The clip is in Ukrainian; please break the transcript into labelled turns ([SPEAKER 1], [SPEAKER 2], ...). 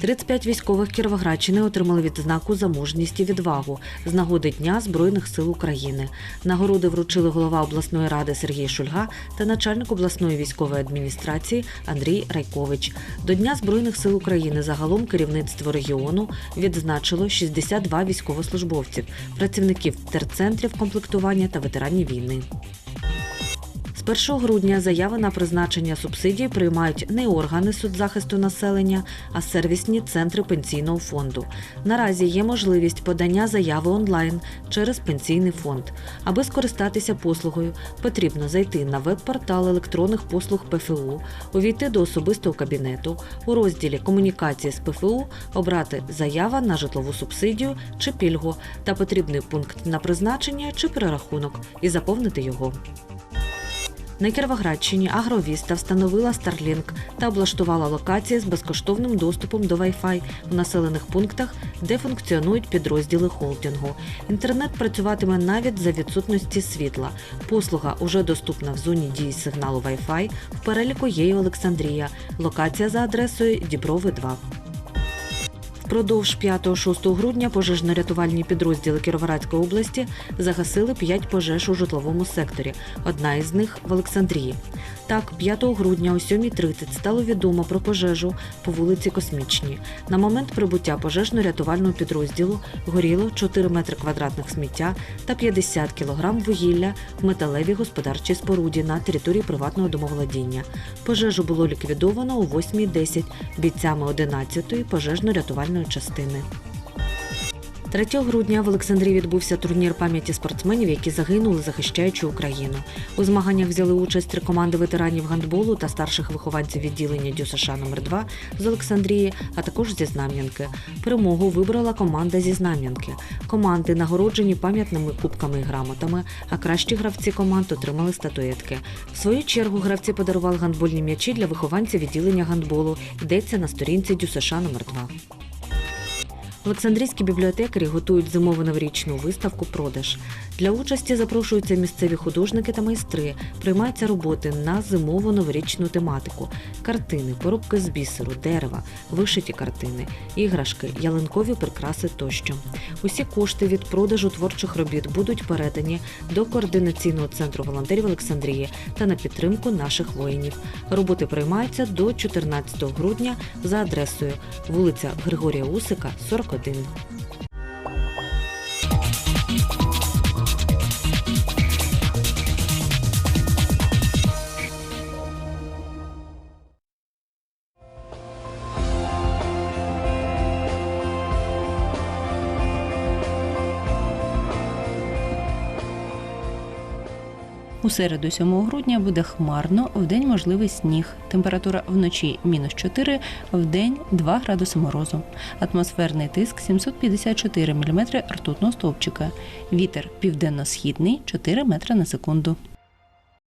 [SPEAKER 1] 35 військових Кіровоградщини отримали відзнаку за мужність і відвагу з нагоди Дня Збройних сил України. Нагороди вручили голова обласної ради Сергій Шульга та начальник обласної військової адміністрації Андрій Райкович. До Дня Збройних сил України загалом керівництво регіону відзначило 62 військовослужбовців, працівників терцентрів комплектування та ветеранів війни. З 1 грудня заяви на призначення субсидій приймають не органи соцзахисту населення, а сервісні центри пенсійного фонду. Наразі є можливість подання заяви онлайн через пенсійний фонд. Аби скористатися послугою, потрібно зайти на веб-портал електронних послуг ПФУ, увійти до особистого кабінету, у розділі Комунікації з ПФУ обрати заява на житлову субсидію чи пільгу та потрібний пункт на призначення чи перерахунок і заповнити його. На Кіровоградщині Агровіста встановила Starlink та облаштувала локації з безкоштовним доступом до Wi-Fi в населених пунктах, де функціонують підрозділи холдингу. Інтернет працюватиме навіть за відсутності світла. Послуга уже доступна в зоні дії сигналу Wi-Fi. В переліку є й Олександрія. Локація за адресою Діброви 2. Впродовж 5-6 грудня пожежно-рятувальні підрозділи Кіровоградської області загасили 5 пожеж у житловому секторі. Одна із них в Олександрії. Так, 5 грудня о 7.30 стало відомо про пожежу по вулиці Космічній. На момент прибуття пожежно-рятувального підрозділу горіло 4 метри квадратних сміття та 50 кілограм вугілля в металевій господарчій споруді на території приватного домоволодіння. Пожежу було ліквідовано о 8.10 бійцями 11-ї пожежно-рятувальної частини. 3 грудня в Олександрії відбувся турнір пам'яті спортсменів, які загинули, захищаючи Україну. У змаганнях взяли участь три команди ветеранів гандболу та старших вихованців відділення ДЮСШ номер 2 з Олександрії, а також зі Знам'янки. Перемогу вибрала команда зі Знам'янки. Команди нагороджені пам'ятними кубками і грамотами, а кращі гравці команд отримали статуетки. В свою чергу гравці подарували гандбольні м'ячі для вихованців відділення гандболу. Йдеться на сторінці ДЮСШ номер 2 Олександрійські бібліотекарі готують зимову новорічну виставку Продаж. Для участі запрошуються місцеві художники та майстри. Приймаються роботи на зимову новорічну тематику: картини, поробки з бісеру, дерева, вишиті картини, іграшки, ялинкові прикраси тощо. Усі кошти від продажу творчих робіт будуть передані до координаційного центру волонтерів Олександрії та на підтримку наших воїнів. Роботи приймаються до 14 грудня за адресою вулиця Григорія Усика, continue.
[SPEAKER 2] У середу 7 грудня буде хмарно, вдень можливий сніг. Температура вночі мінус 4, вдень 2 градуси морозу. Атмосферний тиск 754 мм ртутного стовпчика. Вітер південно-східний 4 метри на секунду.